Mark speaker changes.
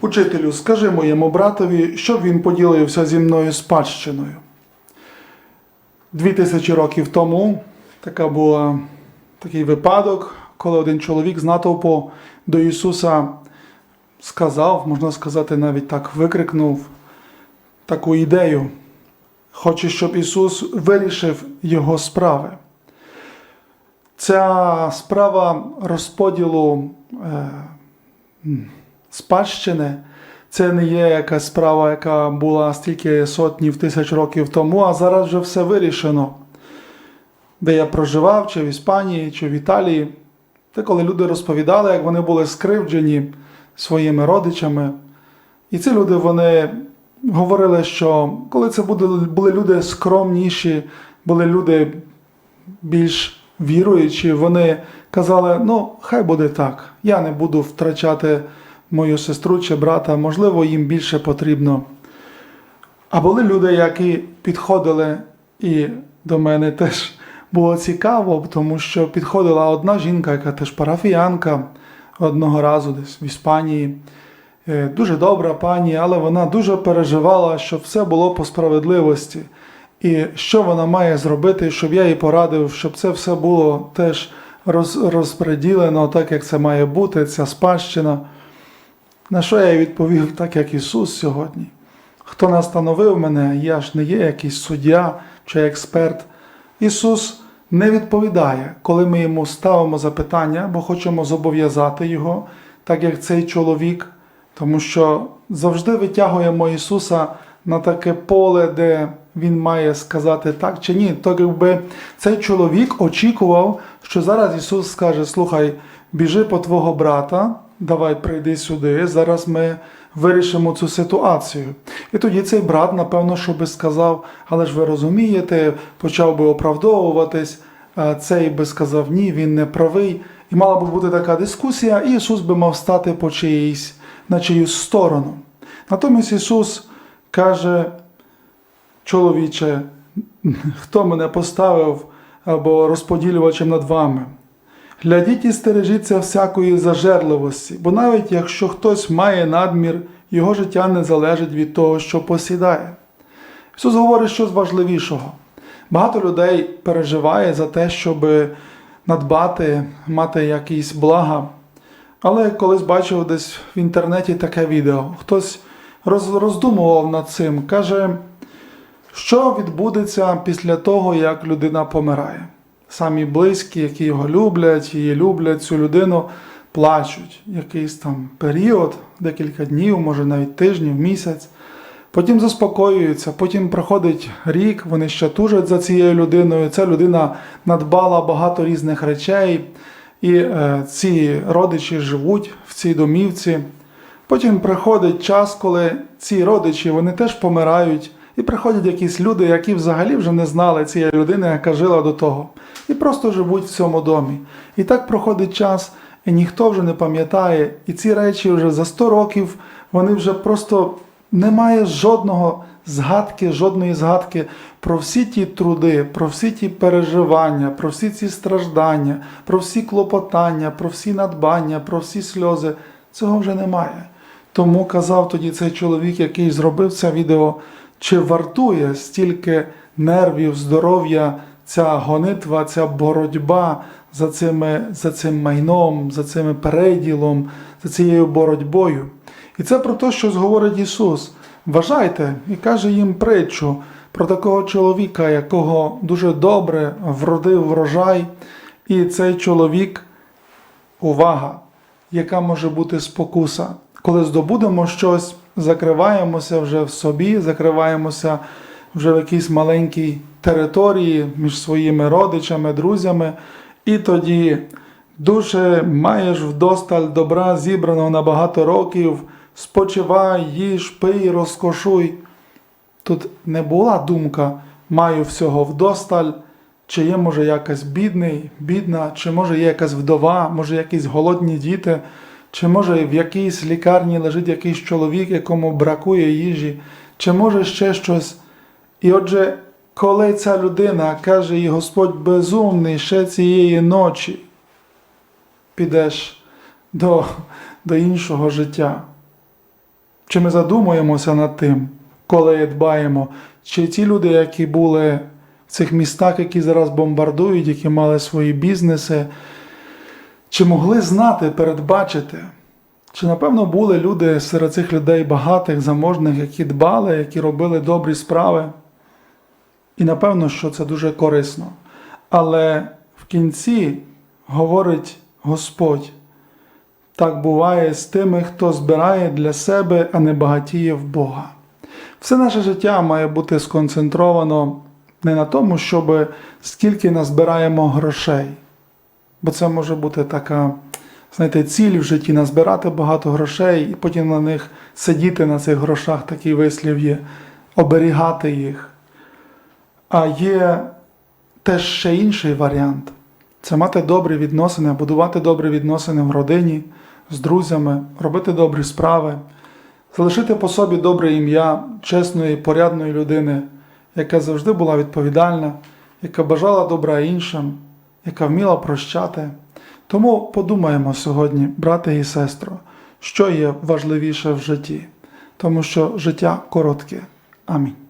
Speaker 1: Учителю, скажи моєму братові, щоб він поділився зі мною спадщиною. Дві тисячі років тому така була такий випадок, коли один чоловік з натовпу до Ісуса сказав, можна сказати, навіть так викрикнув таку ідею. Хоче, щоб Ісус вирішив його справи. Ця справа розподілу е, спадщини це не є якась справа, яка була стільки сотнів тисяч років тому, а зараз вже все вирішено. Де я проживав, чи в Іспанії, чи в Італії. Це коли люди розповідали, як вони були скривджені своїми родичами. І ці люди вони говорили, що коли це були, люди скромніші, були люди більш віруючі, вони казали: ну, хай буде так, я не буду втрачати мою сестру чи брата, можливо, їм більше потрібно. А були люди, які підходили, і до мене теж було цікаво, тому що підходила одна жінка, яка теж парафіянка одного разу десь в Іспанії. Е, Дуже добра пані, але вона дуже переживала, щоб все було по справедливості. І що вона має зробити, щоб я їй порадив, щоб це все було теж роз, розпреділено, так як це має бути, ця спадщина. На що я відповів, так як Ісус сьогодні. Хто настановив мене, я ж не є якийсь суддя чи експерт. Ісус не відповідає, коли ми йому ставимо запитання, бо хочемо зобов'язати Його, так як цей чоловік, тому що завжди витягуємо Ісуса на таке поле, де Він має сказати так чи ні. Так якби цей чоловік очікував, що зараз Ісус скаже: Слухай, біжи по твого брата, давай прийди сюди, зараз ми вирішимо цю ситуацію. І тоді цей брат, напевно, що би сказав, але ж ви розумієте, почав би оправдовуватись, цей би сказав, ні, він не правий. І мала би бути така дискусія, і Ісус би мав стати по чиїсь, на чиюсь сторону. Натомість Ісус каже, чоловіче, хто мене поставив або розподілювачем над вами? Глядіть і стережіться всякої зажерливості, бо навіть якщо хтось має надмір, його життя не залежить від того, що посідає. Ісус говорить щось важливішого. Багато людей переживає за те, щоб надбати, мати якісь блага. Але колись бачив десь в інтернеті таке відео. Хтось роздумував над цим, каже, що відбудеться після того, як людина помирає. Самі близькі, які його люблять, її люблять цю людину, плачуть якийсь там період, декілька днів, може навіть тижнів, місяць. Потім заспокоюються, потім проходить рік, вони ще тужать за цією людиною. Ця людина надбала багато різних речей, і е, ці родичі живуть в цій домівці. Потім приходить час, коли ці родичі вони теж помирають, і приходять якісь люди, які взагалі вже не знали цієї людини, яка жила до того, і просто живуть в цьому домі. І так проходить час, і ніхто вже не пам'ятає, і ці речі вже за 100 років вони вже просто немає жодного згадки, жодної згадки про всі ті труди, про всі ті переживання, про всі ці страждання, про всі клопотання, про всі надбання, про всі сльози. Цього вже немає. Тому казав тоді цей чоловік, який зробив це відео, чи вартує стільки нервів, здоров'я, ця гонитва, ця боротьба за, цими, за цим майном, за цим переділом, за цією боротьбою. І це про те, що говорить Ісус. Вважайте і каже їм притчу про такого чоловіка, якого дуже добре вродив врожай, і цей чоловік увага, яка може бути спокуса. Коли здобудемо щось, закриваємося вже в собі, закриваємося вже в якійсь маленькій території між своїми родичами, друзями, і тоді дуже маєш вдосталь добра, зібраного на багато років, спочивай, їж, пий, розкошуй. Тут не була думка, маю всього вдосталь, чи є, може, якась бідний, бідна, чи може є якась вдова, може якісь голодні діти, чи може в якійсь лікарні лежить якийсь чоловік, якому бракує їжі, чи може ще щось. І отже, коли ця людина каже їй Господь безумний ще цієї ночі, підеш до, до іншого життя. Чи ми задумуємося над тим, коли дбаємо, чи ті люди, які були в цих містах, які зараз бомбардують, які мали свої бізнеси, чи могли знати, передбачити? Чи напевно були люди серед цих людей багатих, заможних, які дбали, які робили добрі справи? І напевно, що це дуже корисно. Але в кінці говорить Господь, так буває з тими, хто збирає для себе, а не багатіє в Бога. Все наше життя має бути сконцентровано не на тому, щоб скільки назбираємо грошей, бо це може бути така, знаєте, ціль в житті назбирати багато грошей і потім на них сидіти на цих грошах, такий вислів є, оберігати їх. А є теж ще інший варіант це мати добрі відносини, будувати добрі відносини в родині, з друзями, робити добрі справи, залишити по собі добре ім'я чесної, порядної людини, яка завжди була відповідальна, яка бажала добра іншим, яка вміла прощати. Тому подумаємо сьогодні, брате і сестро, що є важливіше в житті, тому що життя коротке. Амінь.